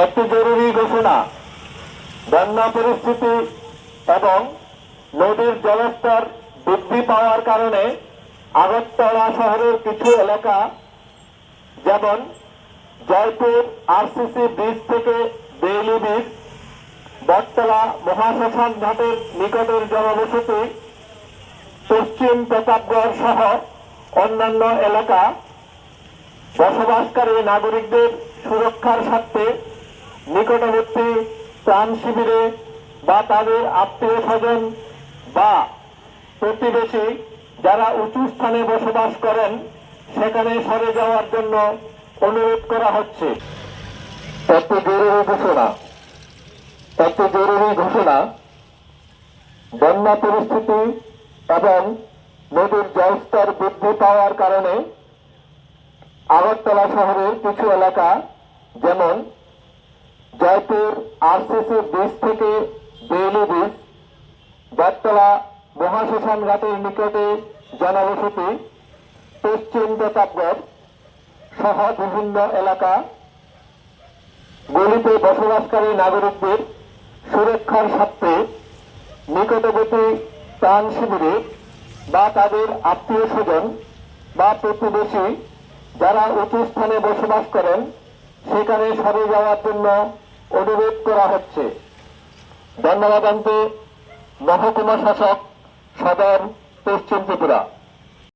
একটি জরুরি ঘোষণা। বন্যা পরিস্থিতি এবং নদীর জলস্তর বৃদ্ধি পাওয়ার কারণে আগরতলা শহরের কিছু এলাকা, যেমন জয়পুর, আরসিসি ব্রিজ থেকে বেইলি ব্রিজ, বটতলা মহাশ্মশান ঘাটের নিকটের জনবসতি পশ্চিম প্রতাপগড় সহ অন্যান্য এলাকা। বসবাসকারী নাগরিকদের সুরক্ষার স্বার্থে নিকটবর্তী ত্রাণ শিবিরে বা তাদের আত্মীয় স্বজন বা প্রতিবেশী যারা উঁচু স্থানে বসবাস করেন, সেখানে সরে যাওয়ার জন্য অনুরোধ করা হচ্ছে। একটি জরুরি ঘোষণা একটি জরুরি ঘোষণা, বন্যা পরিস্থিতি এবং নদীর জলস্তর বৃদ্ধি পাওয়ার কারণে আগরতলা শহরের কিছু এলাকা, যেমন জয়পুর আরসিসি ব্রিজ থেকে বেইলি ব্রিজ বটতলা মহাশ্মশান ঘাটের নিকটে জনবসতি, পশ্চিম প্রতাপগড় সহ বিভিন্ন এলাকা। গলিতে বসবাসকারী নাগরিকদের সুরক্ষার স্বার্থে নিকটবর্তী ত্রাণ শিবিরে বা তাদের আত্মীয় স্বজন বা প্রতিবেশী যারা উঁচু স্থানে বসবাস করেন সেখানে সরে যাওয়ার জন্য অনুরোধ করা হচ্ছে। ধন্যবাদ আনতে মহকুমা শাসক সদর পশ্চিম ত্রিপুরা।